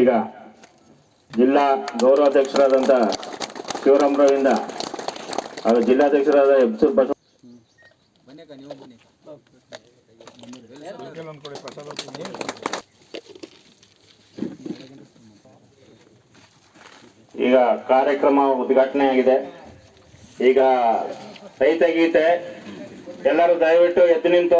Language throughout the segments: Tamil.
ಈಗ ಜಿಲ್ಲಾ ಗೌರವಾಧ್ಯಕ್ಷರಾದಂಥ ಶಿವರಾಮರಾವಿಂದ ಹಾಗೂ ಜಿಲ್ಲಾಧ್ಯಕ್ಷರಾದ ಎಬ್ಸೂರ್ ಬಸವ ಈಗ ಕಾರ್ಯಕ್ರಮ ಉದ್ಘಾಟನೆ ಆಗಿದೆ ಈಗ ರೈತ ಗೀತೆ ಎಲ್ಲರೂ ದಯವಿಟ್ಟು ಎದ್ದು ನಿಂತು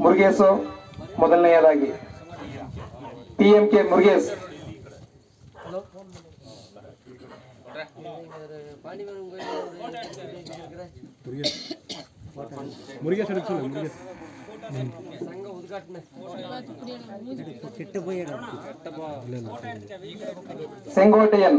ಮುರುಗೇಶು ಮೊದಲನೆಯದಾಗಿ P M K Murugesh Sengottaiyan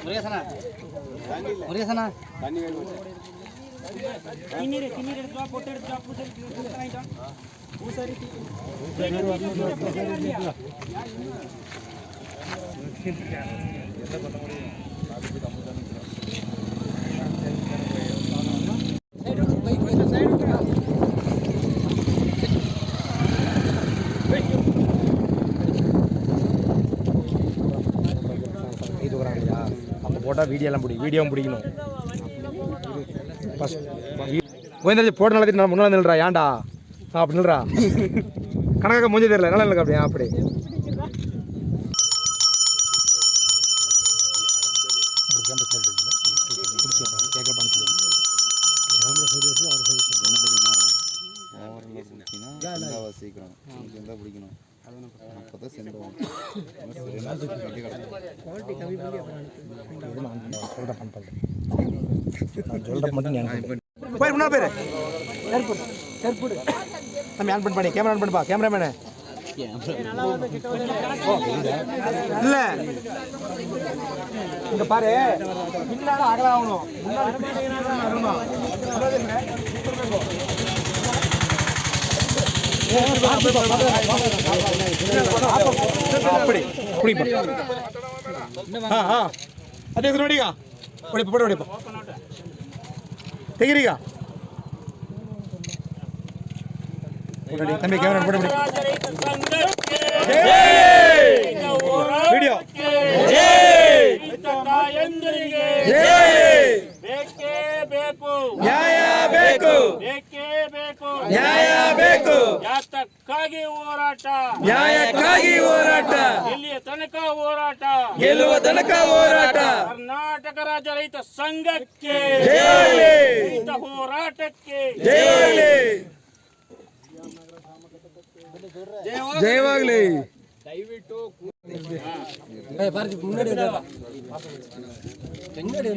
முருகேசனா முருகேசனா தண்ணி ತಿನ್ನಿರಿ ತಿನ್ನಿರಿ ಜಾಬ್ ಕೊಟ್ಟಿರಿ ಜಾಬ್ இது வராங்கய்யா அப்போ போட்டால் வீடியோலாம் பிடி வீடியோவும் பிடிக்கணும் ஃபஸ்ட் கோவிந்தராஜ் போட நல்லா நான் முன்னாள் நில்றா ஏன்டா? ஆ, அப்படி நில்றா? கணக்காக முடிஞ்சு தெரியல நல்லா இல்லைக்கா அப்படியா அப்படி. செண்டாவை சீக்கிரம். இருந்தால் பிடிக்கணும். அப்போ தான் கிடக்கும். போய் முன்னாடி பேர். நம்ம ஆன் பண்ணி. கேமரா ஆன் பண்ணுப்பா கேமராமேனு இல்ல இங்க பாரு பின்னால அகலாகணும் முன்னாடி பின்னாடி வரணும். அதாவது என்ன? அப்படி குடிப்பா ஆ ஆ அதே நோடிக்கா ஓடிப்பா போட ஓடிப்பா ತೆಗಿರಿಗ ತಮ್ಮಿ ಕ್ಯಾಮರಾ ಕೊಡಿ ವಿಡಿಯೋ ಬೇಕೇ ಬೇಕು. ನ್ಯಾಯ ಬೇಕು. ಬೇಕೇ ಬೇಕು. ನ್ಯಾಯ ಬೇಕು. ಯಾತಕ್ಕಾಗಿ ಹೋರಾಟ? ನ್ಯಾಯಕ್ಕಾಗಿ ಹೋರಾಟ. ಇಲ್ಲಿಯ ತನಕ ಹೋರಾಟ. ಗೆಲ್ಲುವ ತನಕ ಹೋರಾಟ. ಕರ್ನಾಟಕ ರಾಜ್ಯ ರೈತ ಸಂಘಕ್ಕೆ ರೈತ ಹೋರಾಟಕ್ಕೆ ஜெயவாகலி முன்னாடி